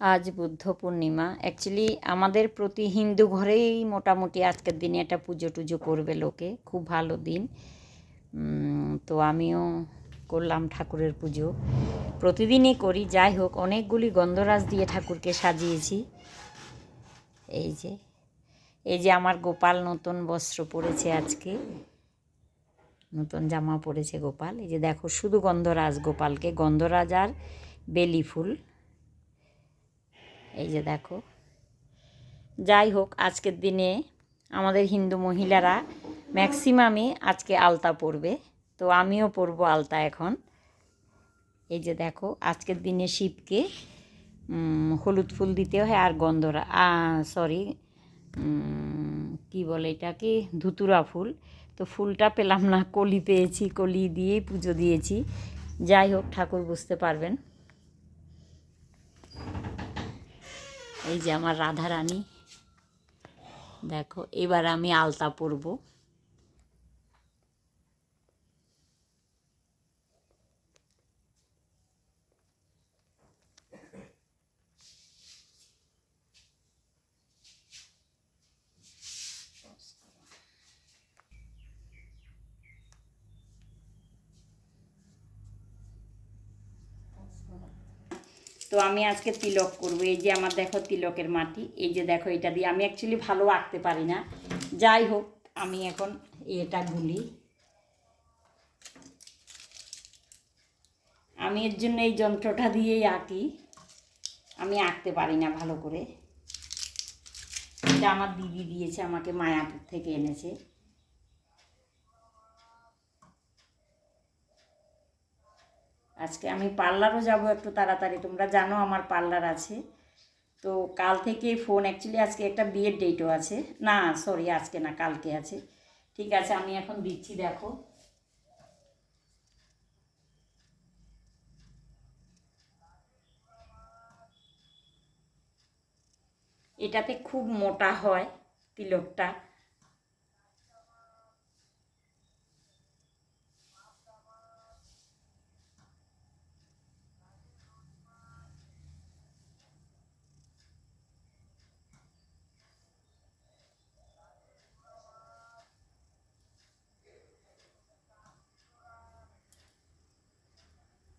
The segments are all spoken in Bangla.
আজ বুদ্ধ পূর্ণিমা। অ্যাকচুয়ালি আমাদের প্রতি হিন্দু ঘরেই মোটামুটি আজকের দিনে একটা পুজো টুজো করবে লোকে। খুব ভালো দিন। তো আমিও করলাম ঠাকুরের পুজো। প্রতিদিনই করি। যাই হোক, অনেকগুলি গন্ধরাজ দিয়ে ঠাকুরকে সাজিয়েছি। এই যে এই যে আমার গোপাল নতুন বস্ত্র পরেছে আজকে। নতুন জামা পরেছে গোপাল। এই যে দেখো, শুধু গন্ধরাজ গোপালকে। গন্ধরাজ আর বেলি ফুল। এই যে দেখো। যাই হোক, আজকের দিনে আমাদের হিন্দু মহিলারা ম্যাক্সিমামই আজকে আলতা পরবে। তো আমিও পরবো আলতা এখন। এই যে দেখো, আজকের দিনে শিবকে হলুদ ফুল দিতে হয় আর গন্ধরা সরি কি বলে এটাকে, ধুতুরা ফুল। তো ফুলটা পেলাম না, কলি পেয়েছি, কলি দিয়েই পুজো দিয়েছি। যাই হোক, ঠাকুর বুঝতে পারবেন। এই যে আমার রাধা রানী দেখো এবার আমি আলতা পরবো। তো আমি আজকে তিলক করব। এই যে আমার দেখো তিলকের মাটি, এই যে দেখো এটা দিয়ে আমি অ্যাকচুয়ালি ভালো আঁকতে পারি না। যাই হোক, আমি এখন এটা গুলি। আমি এর জন্য এই যন্ত্রটা দিয়েই আঁকি। আমি আঁকতে পারি না ভালো করে। এটা আমার দিদি দিয়েছে, আমাকে মায়াপুর থেকে এনেছে। আজকে আমি পার্লারও যাব একটু তাড়াতাড়ি, তোমরা জানো আমার পার্লার আছে। তো কাল থেকে ফোন অ্যাকচুয়ালি আজকে একটা বিয়ের ডেটও আছে। না সরি আজকে না, কালকে আছে। ঠিক আছে, আমি এখন দিচ্ছি, দেখো। এটাতে খুব মোটা হয় তিলকটা।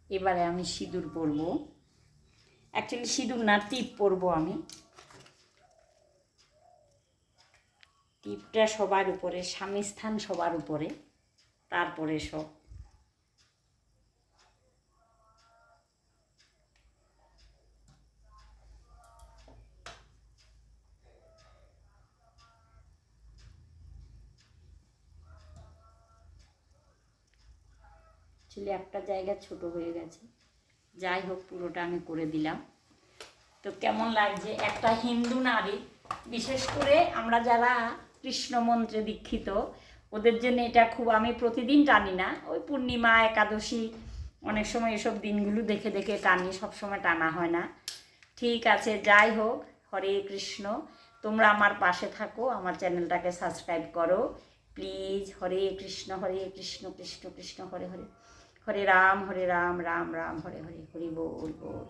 এবারে আমি সিঁদুর পরবো। অ্যাকচুয়ালি সিঁদুর না, টিপ পরবো আমি। টিপটা সবার উপরে স্বামী স্থান সবার উপরে, তারপরে সব। ছেলে একটা জায়গা ছোট হয়ে গেছে। যাই হোক, পুরোটা আমি করে দিলাম। তো কেমন লাগছে? একটা হিন্দু নারী, বিশেষ করে আমরা যারা কৃষ্ণ মন্ত্রে দীক্ষিত, ওদের জন্য এটা খুব, আমি প্রতিদিন টানি না। ওই পূর্ণিমা, একাদশী, অনেক সময় এসব দিনগুলো দেখে দেখে টানি, সবসময় টানা হয় না। ঠিক আছে, যাই হোক, হরে কৃষ্ণ। তোমরা আমার পাশে থাকো, আমার চ্যানেলটাকে সাবস্ক্রাইব করো। প্লিজ, হরে কৃষ্ণ হরে কৃষ্ণ কৃষ্ণ কৃষ্ণ, হরে হরে। হরে রাম হরে রাম রাম রাম হরে হরে হরি বল বল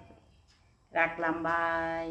রাখলাম বাই